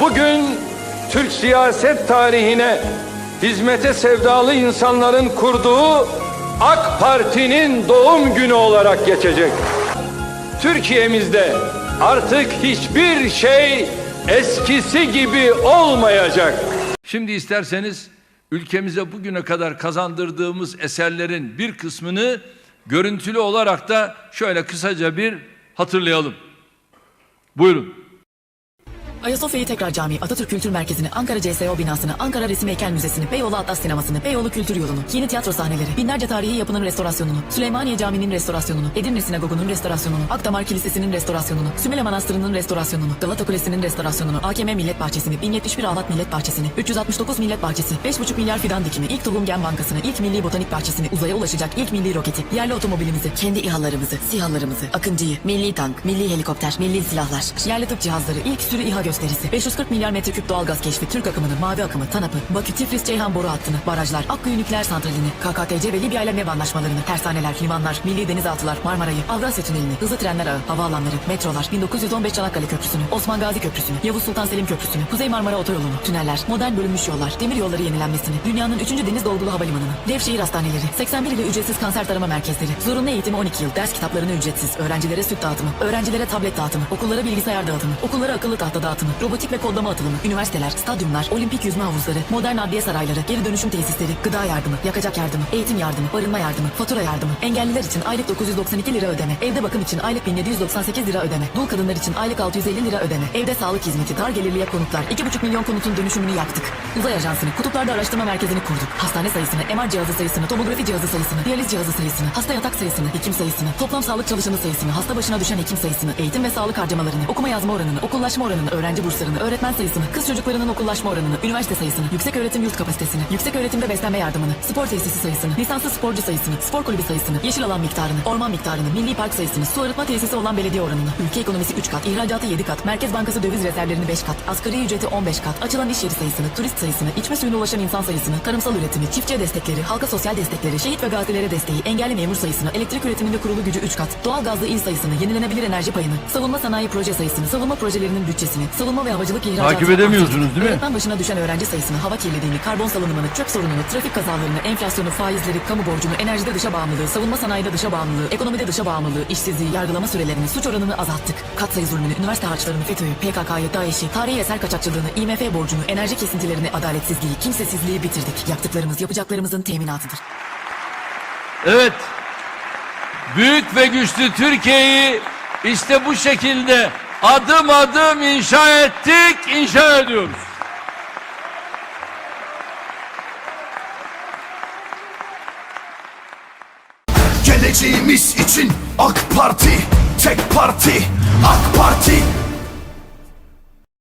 bugün Türk siyaset tarihine hizmete sevdalı insanların kurduğu AK Parti'nin doğum günü olarak geçecek. Türkiye'mizde artık hiçbir şey eskisi gibi olmayacak. Şimdi isterseniz ülkemize bugüne kadar kazandırdığımız eserlerin bir kısmını görüntülü olarak da şöyle kısaca bir hatırlayalım. Buyurun. Ayasofya'yı tekrar cami, Atatürk Kültür Merkezi'ni, Ankara CSO binasını, Ankara Resim Heykel Müzesi'ni, Beyoğlu Atlas Sineması'nı, Beyoğlu Kültür Yolu'nu, yeni tiyatro sahneleri, binlerce tarihi yapının restorasyonunu, Süleymaniye Camii'nin restorasyonunu, Edirne Sinagogu'nun restorasyonunu, Akdamar Kilisesi'nin restorasyonunu, Sümele Manastırı'nın restorasyonunu, Galata Kulesi'nin restorasyonunu, AKM Millet Bahçesi'ni, 1071 Ahlat Millet Bahçesi'ni, 369 Millet Bahçesi, 5,5 milyar fidan dikimi, ilk tohum gen bankasını, ilk milli botanik bahçesini, uzaya ulaşacak ilk milli roketi, yerli otomobilimizi, kendi İHA'larımızı, SİHA'larımızı, Akıncı'yı, milli tank, milli helikopter, milli silahlar, yerli tıp cihazları, ilk sürü İHA gösterisi, 540 milyar metreküp doğalgaz keşfi, Türk akımını, mavi akımı, TANAP'ı, Bakü, Tiflis, Ceyhan boru hattını, barajlar, Akkuyu nükleer santralini, KKTC ve Libya ile MEV anlaşmalarını, tersaneler, limanlar, milli denizaltılar, Marmara'yı, Avrasya Tüneli'ni, hızlı trenler ağı, havaalanları, metrolar, 1915 Çanakkale Köprüsü'nü, Osman Gazi Köprüsü'nü, Yavuz Sultan Selim Köprüsü'nü, Kuzey Marmara Otoyolu'nu, tüneller, modern bölünmüş yollar, demir yolları yenilenmesini, dünyanın 3. deniz dolgulu havalimanını, Devşehir Hastaneleri, 81 ile ücretsiz kanser tarama merkezleri, zorunlu eğitimi 12 yıl, ders kitaplarını ücretsiz, öğrencilere süt dağıtımı, öğrencilere tablet dağıtımı, okullara bilgisayar dağıtımı, okullara akıllı tahta dağıtımı, robotik ve kodlama atılımı, üniversiteler, stadyumlar, olimpik yüzme havuzları, modern adliye sarayları, geri dönüşüm tesisleri, gıda yardımı, yakacak yardımı, eğitim yardımı, barınma yardımı, fatura yardımı, engelliler için aylık 992 lira ödeme, evde bakım için aylık 1798 lira ödeme, dul kadınlar için aylık 650 lira ödeme, evde sağlık hizmeti, dar gelirliye konutlar, 2,5 milyon konutun dönüşümünü yaptık. Uzay ajansını, kutuplarda araştırma merkezini kurduk. Hastane sayısını, MR cihazı sayısını, tomografi cihazı sayısını, diyaliz cihazı sayısını, hasta yatak sayısını, hekim sayısını, toplam sağlık çalışanı sayısını, hasta başına düşen hekim sayısını, eğitim ve sağlık harcamalarını, okuma yazma oranını, okullaşma oranını, öğrenci burslarını, öğretmen sayısını, kız çocuklarının okullaşma oranını, üniversite sayısını, yüksek öğretim yurt kapasitesini, yüksek öğretimde beslenme yardımını, spor tesisi sayısını, lisanslı sporcu sayısını, spor kulübü sayısını, yeşil alan miktarını, orman miktarını, milli park sayısını, su arıtma tesisi olan belediye oranını, ülke ekonomisi 3 kat, ihracatı 7 kat, Merkez Bankası döviz rezervlerini 5 kat, asgari ücreti 15 kat, açılan iş yeri sayısını, turist sayısını, içme suyuna ulaşan insan sayısını, tarımsal üretimi, çiftçiye destekleri, halka sosyal destekleri, şehit ve gazilere desteği, engelli memur sayısını, elektrik üretiminde kurulu gücü 3 kat, doğal gazlı il sayısını, yenilenebilir enerji payını, savunma sanayi proje sayısını, savunma projelerinin bütçesini, savunma ve havacılık ihracatı Takip edemiyorsunuz, değil mi? Öğretmen başına düşen öğrenci sayısını, hava kirliliğini, karbon salınımını, çöp sorununu, trafik kazalarını, enflasyonu, faizleri, kamu borcunu, enerjide dışa bağımlılığı, savunma sanayide dışa bağımlılığı, ekonomide dışa bağımlılığı, işsizliği, yargılama sürelerini, suç oranını azalttık. Katsayı zulmünü, üniversite harçlarını, FETÖ'yü, PKK'yı, DAEŞ'i, tarihi eser kaçakçılığını, IMF borcunu, enerji kesintilerini, adaletsizliği, kimsesizliği bitirdik. Yaptıklarımız yapacaklarımızın teminatıdır. Evet. Büyük ve güçlü Türkiye'yi işte bu şekilde adım adım inşa ettik, inşa ediyoruz. Geleceğimiz için AK Parti Tek parti AK Parti